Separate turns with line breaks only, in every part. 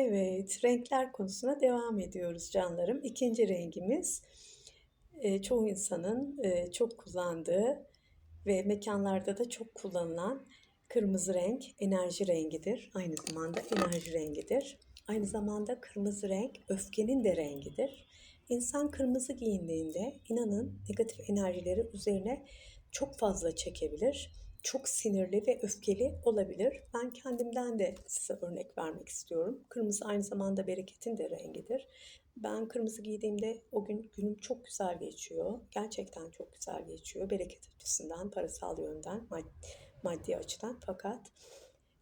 Evet, renkler konusuna devam ediyoruz canlarım. İkinci rengimiz e, çoğu insanın e, çok kullandığı ve mekanlarda da çok kullanılan kırmızı renk enerji rengidir. Aynı zamanda enerji rengidir. Aynı zamanda kırmızı renk öfkenin de rengidir. İnsan kırmızı giyindiğinde inanın negatif enerjileri üzerine çok fazla çekebilir. Çok sinirli ve öfkeli olabilir. Ben kendimden de size örnek vermek istiyorum. Kırmızı aynı zamanda bereketin de rengidir. Ben kırmızı giydiğimde o gün günüm çok güzel geçiyor. Gerçekten çok güzel geçiyor. Bereket açısından, parasal yönden, maddi, açıdan. Fakat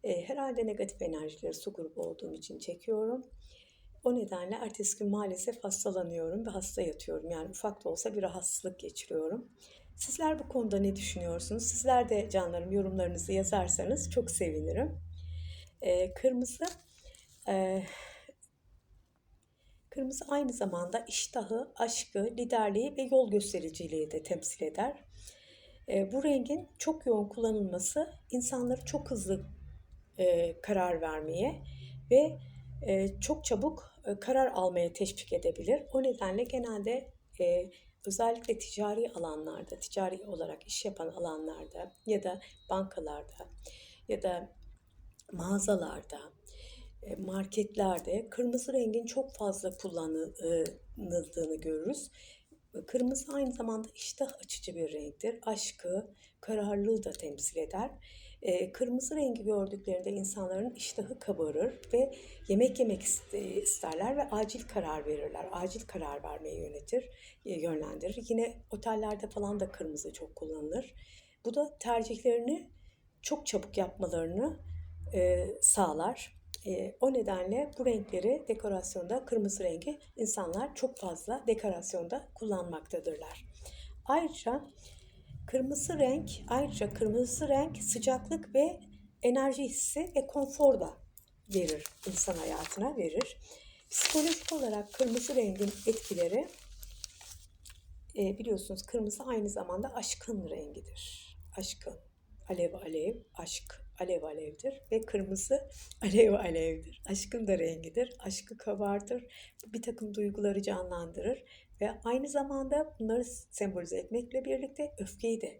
e, herhalde negatif enerjileri su grubu olduğum için çekiyorum. O nedenle ertesi gün maalesef hastalanıyorum ve hasta yatıyorum. Yani ufak da olsa bir rahatsızlık geçiriyorum. Sizler bu konuda ne düşünüyorsunuz? Sizler de canlarım yorumlarınızı yazarsanız çok sevinirim. Ee, kırmızı e, kırmızı aynı zamanda iştahı, aşkı, liderliği ve yol göstericiliği de temsil eder. E, bu rengin çok yoğun kullanılması insanları çok hızlı e, karar vermeye ve e, çok çabuk e, karar almaya teşvik edebilir. O nedenle genelde e, özellikle ticari alanlarda, ticari olarak iş yapan alanlarda ya da bankalarda ya da mağazalarda, e, marketlerde kırmızı rengin çok fazla kullanıldığını görürüz. Kırmızı aynı zamanda iştah açıcı bir renktir. Aşkı, kararlılığı da temsil eder. E, kırmızı rengi gördüklerinde insanların iştahı kabarır ve yemek yemek isterler ve acil karar verirler. Acil karar vermeye yönetir, e, yönlendirir. Yine otellerde falan da kırmızı çok kullanılır. Bu da tercihlerini çok çabuk yapmalarını e, sağlar. E, o nedenle bu renkleri dekorasyonda kırmızı rengi insanlar çok fazla dekorasyonda kullanmaktadırlar. Ayrıca Kırmızı renk, ayrıca kırmızı renk sıcaklık ve enerji hissi ve konfor da verir, insan hayatına verir. Psikolojik olarak kırmızı rengin etkileri e, biliyorsunuz kırmızı aynı zamanda aşkın rengidir. Aşkın, alev alev, aşk alev alevdir ve kırmızı alev alevdir. Aşkın da rengidir. Aşkı kabartır, bir takım duyguları canlandırır ve aynı zamanda bunları sembolize etmekle birlikte öfkeyi de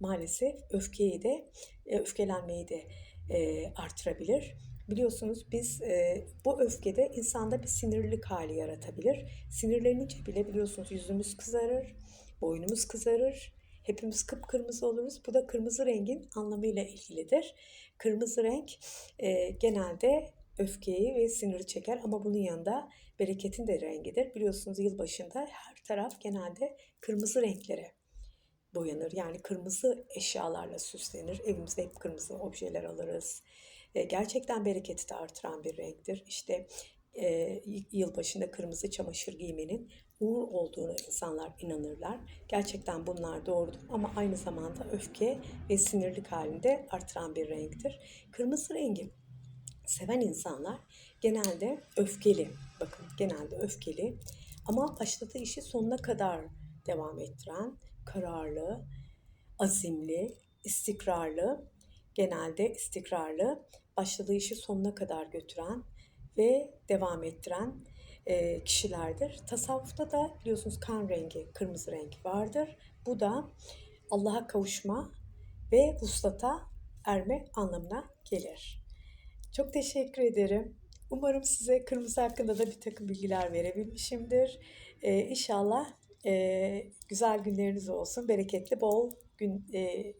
maalesef öfkeyi de e, öfkelenmeyi de e, artırabilir. Biliyorsunuz biz e, bu öfkede insanda bir sinirlilik hali yaratabilir. Sinirlenince bile biliyorsunuz yüzümüz kızarır, boynumuz kızarır, hepimiz kıpkırmızı oluruz. Bu da kırmızı rengin anlamıyla ilgilidir. Kırmızı renk e, genelde öfkeyi ve siniri çeker ama bunun yanında bereketin de rengidir. Biliyorsunuz yılbaşında her taraf genelde kırmızı renklere boyanır. Yani kırmızı eşyalarla süslenir. Evimizde hep kırmızı objeler alırız. E, gerçekten bereketi de artıran bir renktir. İşte e, yılbaşında kırmızı çamaşır giymenin uğur olduğunu insanlar inanırlar. Gerçekten bunlar doğrudur ama aynı zamanda öfke ve sinirlik halinde artıran bir renktir. Kırmızı rengi seven insanlar genelde öfkeli. Bakın genelde öfkeli ama başladığı işi sonuna kadar devam ettiren, kararlı, azimli, istikrarlı, genelde istikrarlı, başladığı işi sonuna kadar götüren ve devam ettiren e, kişilerdir. Tasavvufta da biliyorsunuz kan rengi, kırmızı renk vardır. Bu da Allah'a kavuşma ve vuslata erme anlamına gelir. Çok teşekkür ederim. Umarım size kırmızı hakkında da bir takım bilgiler verebilmişimdir. Ee, inşallah e, güzel günleriniz olsun. Bereketli, bol gün, e,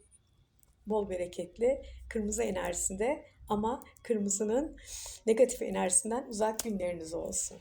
bol bereketli kırmızı enerjisinde ama kırmızının negatif enerjisinden uzak günleriniz olsun.